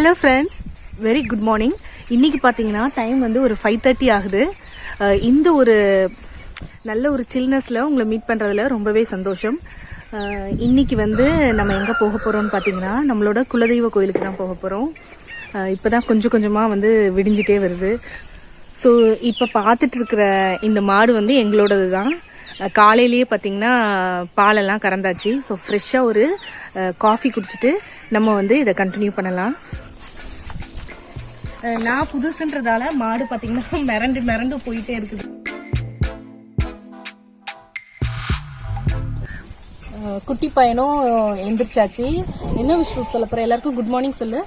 Hello friends very good morning இன்றைக்கி பார்த்தீங்கன்னா time வந்து ஒரு ஃபைவ் தேர்ட்டி ஆகுது. இந்த ஒரு நல்ல ஒரு சில்னஸில் உங்களை மீட் பண்ணுறதுல ரொம்பவே சந்தோஷம். இன்றைக்கி வந்து நம்ம எங்கே போக போகிறோம்னு பார்த்தீங்கன்னா நம்மளோட குலதெய்வ கோயிலுக்கு தான் போக போகிறோம் இப்போ தான் கொஞ்சம் கொஞ்சமாக வந்து விடிஞ்சிட்டே வருது. ஸோ இப்போ பார்த்துட்டு இருக்கிற இந்த மாடு வந்து எங்களோடது தான். காலையிலேயே பார்த்தீங்கன்னா பாலெல்லாம் கறந்தாச்சு. ஸோ ஃப்ரெஷ்ஷாக ஒரு காஃபி குடிச்சிட்டு நம்ம வந்து இதை கண்டினியூ பண்ணலாம். நான் புதுசுன்றதால மாடு பார்த்தீங்கன்னா மிரண்டு மிரண்டு போயிட்டே இருக்குது. குட்டி பையனும் எந்திரிச்சாச்சு. என்ன விஷயம் சொல்ல போற? எல்லாருக்கும் குட் மார்னிங் சொல்லு.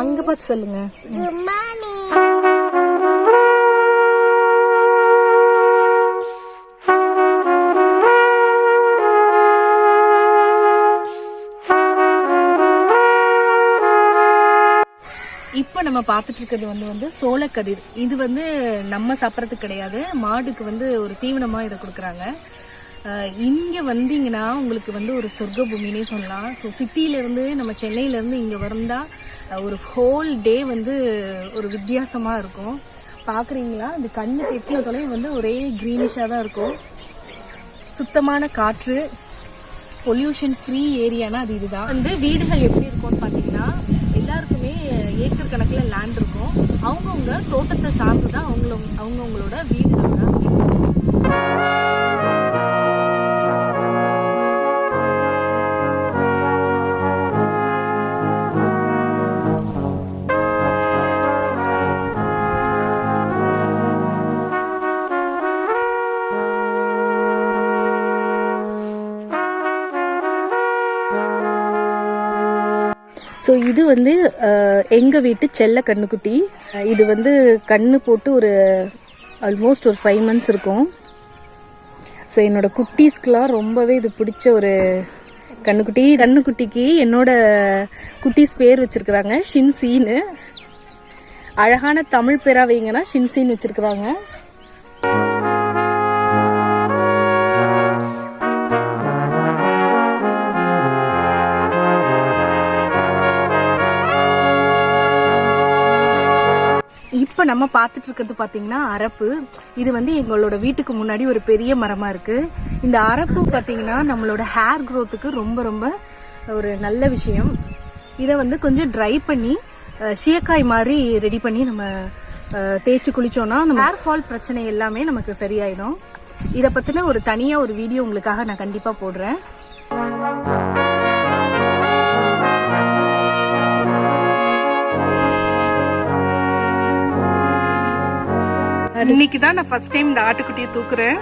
அங்க பார்த்து சொல்லுங்க. நம்ம பார்த்துட்டு இருக்கிறது வந்து வந்து சோளக்கதிர். இது வந்து நம்ம சாப்பிட்றதுக்கு கிடையாது. மாடுக்கு வந்து ஒரு தீவனமாக இதை கொடுக்குறாங்க. இங்கே வந்தீங்கன்னா உங்களுக்கு வந்து ஒரு சொர்க்க பூமினே சொல்லலாம். ஸோ சிட்டியிலேருந்து நம்ம சென்னையிலேருந்து இங்கே வந்தால் ஒரு ஹோல் டே வந்து ஒரு வித்தியாசமாக இருக்கும். பார்க்குறீங்களா? இந்த கண்ணு எட்டின தொலைவு வந்து ஒரே க்ரீனிஷாக தான் இருக்கும். சுத்தமான காற்று பொல்யூஷன் ஃப்ரீ ஏரியானா அது இதுதான். வந்து வீடுகள் எப்படி இருக்கும்னு பார்த்தீங்கன்னா ஏக்கர் கணக்கில் லேண்ட் இருக்கும். அவங்கவுங்க தோட்டத்தை சார்ந்து தான் அவங்கள அவங்கவுங்களோட வீடுகள் ஸோ இது வந்து எங்கள் வீட்டு செல்ல கண்ணுக்குட்டி. இது வந்து கண்ணு போட்டு ஒரு ஆல்மோஸ்ட் ஒரு ஃபைவ் மந்த்ஸ் இருக்கும். ஸோ என்னோட குட்டீஸ்க்கெலாம் ரொம்பவே இது பிடிச்ச ஒரு கண்ணுக்குட்டி. கண்ணுக்குட்டிக்கு என்னோட குட்டீஸ் பேர் வச்சிருக்கிறாங்க ஷின்சின்னு. அழகான தமிழ் பேராக வைங்கன்னா ஷின்சின்னு வச்சுருக்குறாங்க. நம்ம பார்த்துட்டு இருக்கிறது பார்த்தீங்கன்னா அரப்பு. இது வந்து எங்களோட வீட்டுக்கு முன்னாடி ஒரு பெரிய மரமாக இருக்குது இந்த அரப்பு பார்த்தீங்கன்னா நம்மளோட ஹேர் க்ரோத்துக்கு ரொம்ப ரொம்ப ஒரு நல்ல விஷயம். இதை வந்து கொஞ்சம் ட்ரை பண்ணி அஹ், சீயக்காய் மாதிரி ரெடி பண்ணி நம்ம தேய்ச்சி குளித்தோன்னா நம்ம ஹேர் ஃபால் பிரச்சனை எல்லாமே நமக்கு சரியாயிடும். இதை பற்றின ஒரு தனியாக ஒரு வீடியோ உங்களுக்காக நான் கண்டிப்பாக போடுறேன். இன்னைக்கு தான் நான் ஃபர்ஸ்ட் டைம் இந்த ஆட்டுக்குட்டியை தூக்குறேன்.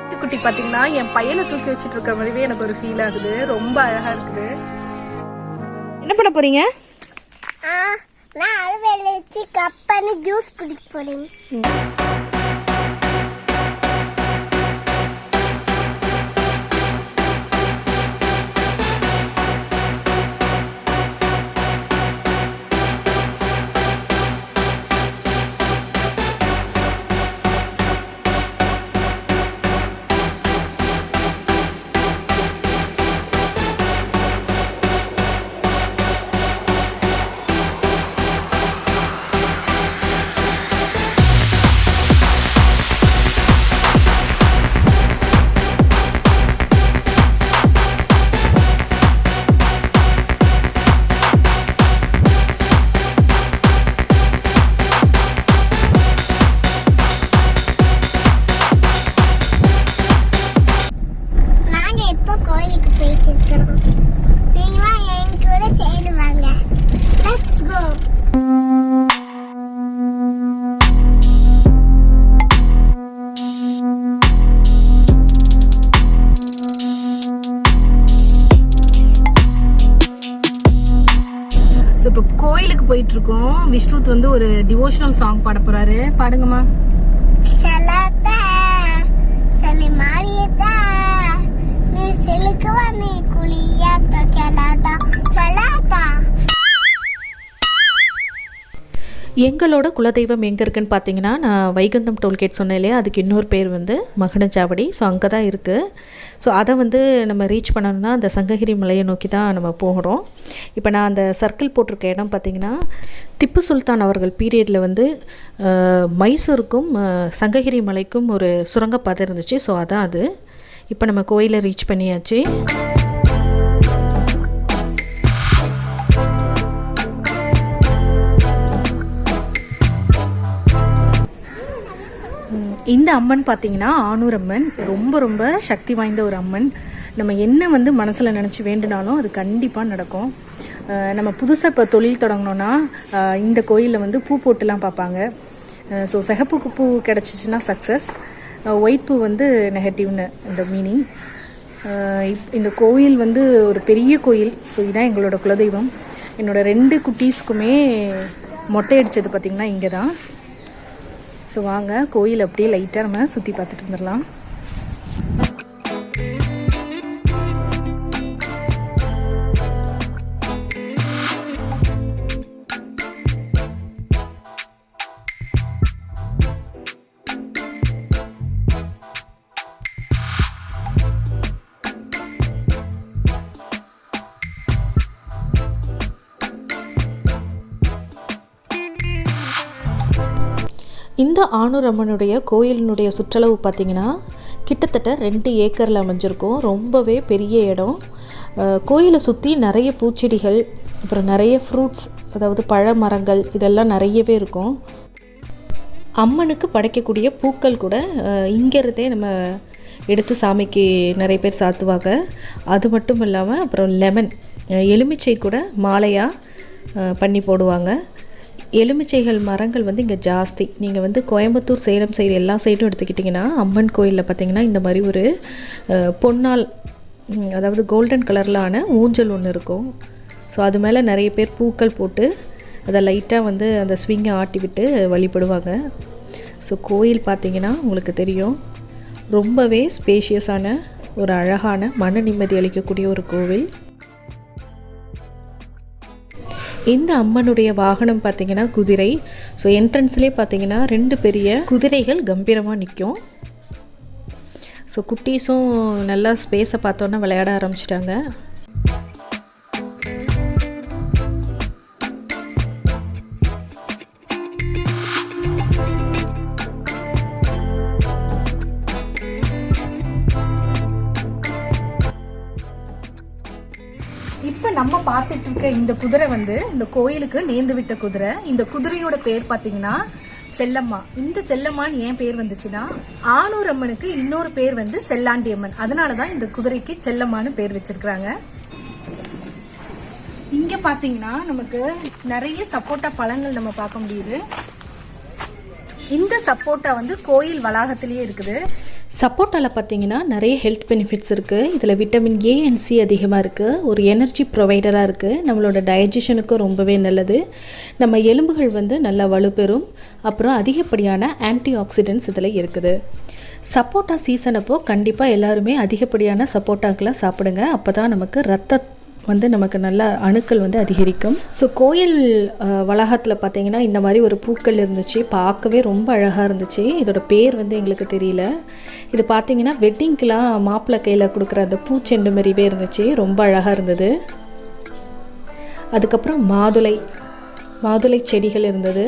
ஆட்டுக்குட்டி பாத்தீங்கன்னா என் பையனை தூக்கி வச்சிட்டு இருக்க மாதிரியே எனக்கு ஒரு ஃபீல் ஆகுது ரொம்ப அழகா இருக்குது. என்ன பண்ண போறீங்க? ஆ, நான் அறுவையில் வச்சு கப் பண்ணி ஜூஸ் குடிக்க போறேன். போயிட்டு இருக்கோம். விஷ்ணுத் வந்து ஒரு டிவோஷனல் சாங் பாட போறாரு. பாடுங்கம்மா. எங்களோட குலதெய்வம் எங்கே இருக்குன்னு பார்த்தீங்கன்னா நான் வைகுந்தம் டோல்கேட் சொன்னேன் இல்லையா? அதுக்கு இன்னொரு பேர் வந்து மகனச்சாவடி ஸோ அங்கே தான் இருக்குது ஸோ அதை வந்து நம்ம ரீச் பண்ணணும்னா அந்த சங்ககிரி மலையை நோக்கி தான் நம்ம போகிறோம் இப்போ நான் அந்த சர்க்கிள் போட்டிருக்க இடம் பார்த்தீங்கன்னா திப்பு சுல்தான் அவர்கள் பீரியடில் வந்து மைசூருக்கும் சங்ககிரி மலைக்கும் ஒரு சுரங்கப்பாதை இருந்துச்சு. ஸோ அதான் அது. இப்போ நம்ம கோயிலை ரீச் பண்ணியாச்சு. இந்த அம்மன் பார்த்தீங்கன்னா ஆனூர் அம்மன் ரொம்ப ரொம்ப சக்தி வாய்ந்த ஒரு அம்மன். நம்ம என்ன வந்து மனசில் நினச்சி வேண்டுனாலும் அது கண்டிப்பாக நடக்கும். நம்ம புதுசாக இப்போ தொழில் தொடங்கினோன்னா இந்த கோயிலில் வந்து பூ போட்டுலாம் பார்ப்பாங்க ஸோ சிகப்புக்கு பூ கிடச்சிச்சின்னா சக்ஸஸ் ஒயிட் பூ வந்து நெகட்டிவ்னு இந்த மீனிங் இந்த கோயில் வந்து ஒரு பெரிய கோயில். ஸோ இதுதான் எங்களோட குலதெய்வம். என்னோடய ரெண்டு குட்டீஸ்க்குமே மொட்டை அடித்தது பார்த்திங்கன்னா இங்கே தான் ஸோ வாங்க கோயில் அப்படியே லைட்டாக நம்ம சுற்றி பார்த்துட்டு வந்துடலாம் இந்த ஆணுரம்மனுடைய அம்மனுடைய கோயிலினுடைய சுற்றளவு பார்த்திங்கன்னா கிட்டத்தட்ட ரெண்டு ஏக்கரில் அமைஞ்சிருக்கும். ரொம்பவே பெரிய இடம். கோயிலை சுற்றி நிறைய பூச்செடிகள் அப்புறம் நிறைய ஃப்ரூட்ஸ் அதாவது பழ மரங்கள் இதெல்லாம் நிறையவே இருக்கும். அம்மனுக்கு படைக்கக்கூடிய பூக்கள் கூட இங்கேருந்தே இங்கிருந்தே நம்ம எடுத்து சாமிக்கு நிறைய பேர் சாத்துவாங்க. அது மட்டும் இல்லாமல் அப்புறம் லெமன் எலுமிச்சை கூட மாலையாக பண்ணி போடுவாங்க. எலுமிச்சைகள் மரங்கள் வந்து இங்கே ஜாஸ்தி. நீங்கள் வந்து கோயம்புத்தூர் சேலம் சைடு எல்லா சைடும் எடுத்துக்கிட்டிங்கன்னா அம்மன் கோயிலில் பார்த்தீங்கன்னா இந்த மாதிரி ஒரு பொன்னால் அதாவது கோல்டன் கலரில் ஊஞ்சல் ஒன்று இருக்கும். ஸோ அது மேலே நிறைய பேர் பூக்கள் போட்டு அதை லைட்டாக வந்து அந்த ஸ்விங்கை ஆட்டி விட்டு வழிபடுவாங்க. ஸோ கோயில் பார்த்தீங்கன்னா உங்களுக்கு தெரியும். ரொம்பவே ஸ்பேஷியஸான ஒரு அழகான மன நிம்மதி அளிக்கக்கூடிய ஒரு கோவில். இந்த அம்மனுடைய வாகனம் பார்த்தீங்கன்னா குதிரை. ஸோ என்ட்ரன்ஸ்லேயே பார்த்தீங்கன்னா ரெண்டு பெரிய குதிரைகள் கம்பீரமாக நிற்கும் ஸோ குட்டீஸும் நல்லா ஸ்பேஸை பார்த்தோன்னா விளையாட ஆரம்பிச்சிட்டாங்க. நம்ம பார்த்துட்டு இருக்க இந்த குதிரை வந்து இந்த கோயிலுக்கு நேர்ந்து விட்ட குதிரை. இந்த குதிரையோட பேர் பார்த்தீங்கன்னா செல்லம்மா. இந்த செல்லம்மான்னு ஏன் பேர் வந்துச்சுன்னா ஆனூர் அம்மனுக்கு இன்னொரு பேர் வந்து செல்லாண்டி அம்மன் அதனால தான் இந்த குதிரைக்கு செல்லம்மான்னு பேர் வச்சிருக்கிறாங்க. இங்க பாத்தீங்கன்னா நமக்கு நிறைய சப்போட்டா பழங்கள் நம்ம பார்க்க முடியுது. இந்த சப்போட்டா வந்து கோயில் வளாகத்திலேயே இருக்குது. சப்போட்டாவில் பார்த்தீங்கன்னா நிறைய ஹெல்த் பெனிஃபிட்ஸ் இருக்குது இதில் விட்டமின் ஏ அண்ட் சி அதிகமாக இருக்குது ஒரு எனர்ஜி ப்ரொவைடராக இருக்குது நம்மளோட டைஜஷனுக்கும் ரொம்பவே நல்லது. நம்ம எலும்புகள் வந்து நல்லா வலுப்பெறும். அப்புறம் அதிகப்படியான ஆன்டி ஆக்சிடென்ட்ஸ் இதில் இருக்குது. சப்போட்டா சீசன் அப்போது கண்டிப்பாக எல்லாருமே அதிகப்படியான சப்போட்டாக்களை சாப்பிடுங்க. அப்போ தான் நமக்கு ரத்த வந்து நமக்கு நல்ல அணுக்கள் வந்து அதிகரிக்கும். ஸோ கோயில் வளாகத்தில் பார்த்தீங்கன்னா இந்த மாதிரி ஒரு பூக்கள் இருந்துச்சு. பார்க்கவே ரொம்ப அழகாக இருந்துச்சு. இதோட பேர் வந்து எங்களுக்கு தெரியல. இது பார்த்தீங்கன்னா வெட்டிங்க்கெலாம் மாப்பிள்ளை கையில் கொடுக்குற அந்த பூச்செண்டு மாரிவே இருந்துச்சு. ரொம்ப அழகாக இருந்தது. அதுக்கப்புறம் மாதுளை மாதுளை செடிகள் இருந்தது.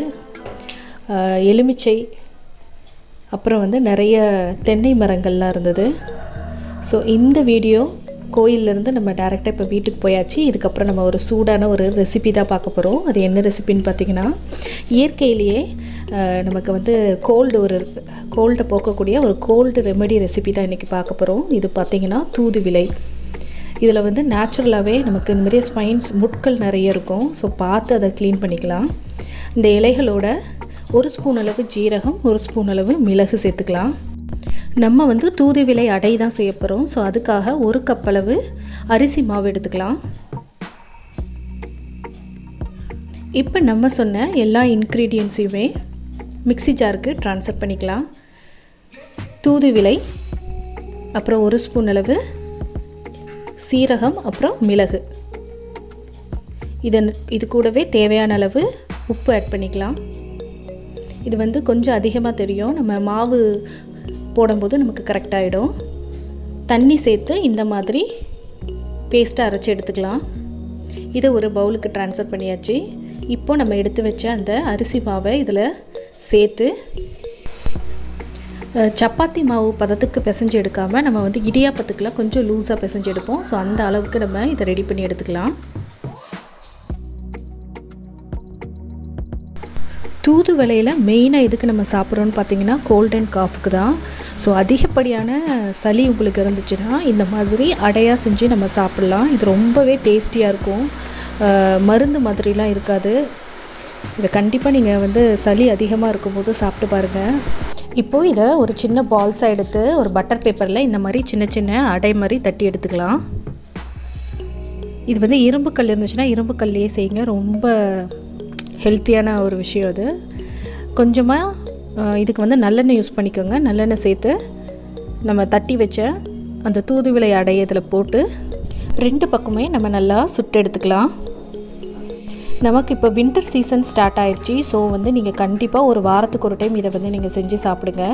எலுமிச்சை அப்புறம் வந்து நிறைய தென்னை மரங்கள்லாம் இருந்தது. ஸோ இந்த வீடியோ கோயிலேருந்து நம்ம டேரெக்டாக இப்போ வீட்டுக்கு போயாச்சு. இதுக்கப்புறம் நம்ம ஒரு சூடான ஒரு ரெசிபி தான் பார்க்க போகிறோம் அது என்ன ரெசிபின்னு பார்த்தீங்கன்னா இயற்கையிலேயே நமக்கு வந்து கோல்டு ஒரு கோல்டை போக்கக்கூடிய ஒரு கோல்டு ரெமெடி ரெசிபி தான் இன்றைக்கி பார்க்க போகிறோம் இது பார்த்திங்கன்னா தூதுவிலை இதில் வந்து நேச்சுரலாகவே நமக்கு இந்த மாதிரி ஸ்பைன்ஸ் முட்கள் நிறைய இருக்கும். ஸோ பார்த்து அதை க்ளீன் பண்ணிக்கலாம். இந்த இலைகளோட ஒரு ஸ்பூன் அளவு ஜீரகம் ஒரு ஸ்பூன் அளவு மிளகு சேர்த்துக்கலாம். நம்ம வந்து தூதுவிலை அடை தான் செய்ய போகிறோம் ஸோ அதுக்காக ஒரு கப் அளவு அரிசி மாவு எடுத்துக்கலாம். இப்போ நம்ம சொன்ன எல்லா இன்க்ரீடியன்ஸையுமே மிக்ஸி ஜாருக்கு ட்ரான்ஸ்ஃபர் பண்ணிக்கலாம். தூதுவிலை அப்புறம் ஒரு ஸ்பூன் அளவு சீரகம் அப்புறம் மிளகு. இதன் இது கூடவே தேவையான அளவு உப்பு ஆட் பண்ணிக்கலாம். இது வந்து கொஞ்சம் அதிகமாக தெரியும். நம்ம மாவு போடும்போது நமக்கு கரெக்டாகிடும் தண்ணி சேர்த்து இந்த மாதிரி பேஸ்ட்டாக அரைச்சி எடுத்துக்கலாம். இதை ஒரு பவுலுக்கு ட்ரான்ஸ்ஃபர் பண்ணியாச்சு. இப்போ நம்ம எடுத்து வச்ச அந்த அரிசி மாவை இதில் சேர்த்து சப்பாத்தி மாவு பதத்துக்கு பிசைஞ்சு எடுக்காமல் நம்ம வந்து இடியாப்பத்துக்கெலாம் கொஞ்சம் லூஸாக பிசைஞ்சு எடுப்போம். ஸோ அந்த அளவுக்கு நம்ம இதை ரெடி பண்ணி எடுத்துக்கலாம். தூதுவளையில் மெயினாக எதுக்கு நம்ம சாப்பிட்றோன்னு பார்த்தீங்கன்னா கோல்ட் அண்ட் காஃப்க்கு தான். ஸோ அதிகப்படியான சளி உங்களுக்கு இருந்துச்சுன்னா இந்த மாதிரி அடையாக செஞ்சு நம்ம சாப்பிட்லாம். இது ரொம்பவே டேஸ்டியாக இருக்கும். மருந்து மாதிரிலாம் இருக்காது. இதை கண்டிப்பாக நீங்கள் வந்து சளி அதிகமாக இருக்கும்போது சாப்பிட்டு பாருங்கள் இப்போது இதை ஒரு சின்ன பால்ஸாக எடுத்து ஒரு பட்டர் பேப்பரில் இந்த மாதிரி சின்ன சின்ன அடை மாதிரி தட்டி எடுத்துக்கலாம். இது வந்து இரும்பு கல் இருந்துச்சுன்னா இரும்பு கல்லையே செய்யுங்க. ரொம்ப ஹெல்த்தியான ஒரு விஷயம் அது. கொஞ்சமாக இதுக்கு வந்து நல்லெண்ணெய் யூஸ் பண்ணிக்கோங்க. நல்லெண்ணெய் சேர்த்து நம்ம தட்டி வச்ச அந்த தூதுவிளை அடைய இதில் போட்டு ரெண்டு பக்கமே நம்ம நல்லா சுட்டு எடுத்துக்கலாம். நமக்கு இப்போ வின்டர் சீசன் ஸ்டார்ட் ஆயிடுச்சு. ஸோ வந்து நீங்கள் கண்டிப்பாக ஒரு வாரத்துக்கு ஒரு டைம் இதை வந்து நீங்கள் செஞ்சு சாப்பிடுங்க.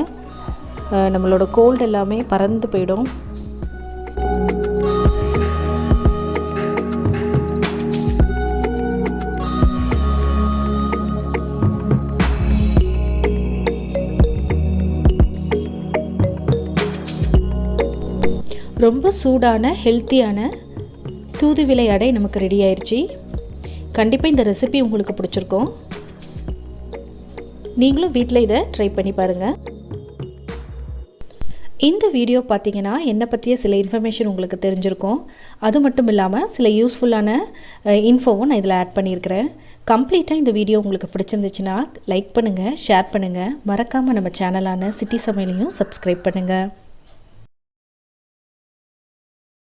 நம்மளோட கோல்டு எல்லாமே பறந்து போயிடும். ரொம்ப சூடான ஹெல்த்தியான தூது அடை நமக்கு ரெடி ஆயிடுச்சு கண்டிப்பாக இந்த ரெசிபி உங்களுக்கு பிடிச்சிருக்கும். நீங்களும் வீட்டில் இதை ட்ரை பண்ணி பாருங்கள் இந்த வீடியோ பார்த்தீங்கன்னா என்னை பற்றிய சில இன்ஃபர்மேஷன் உங்களுக்கு தெரிஞ்சிருக்கும். அது மட்டும் இல்லாமல் சில யூஸ்ஃபுல்லான இன்ஃபோவும் நான் இதில் ஆட் பண்ணியிருக்கிறேன். கம்ப்ளீட்டாக இந்த வீடியோ உங்களுக்கு பிடிச்சிருந்துச்சுன்னா லைக் பண்ணுங்கள் ஷேர் பண்ணுங்கள் மறக்காமல் நம்ம சேனலான சிட்டி சமையலையும் சப்ஸ்கிரைப் பண்ணுங்கள்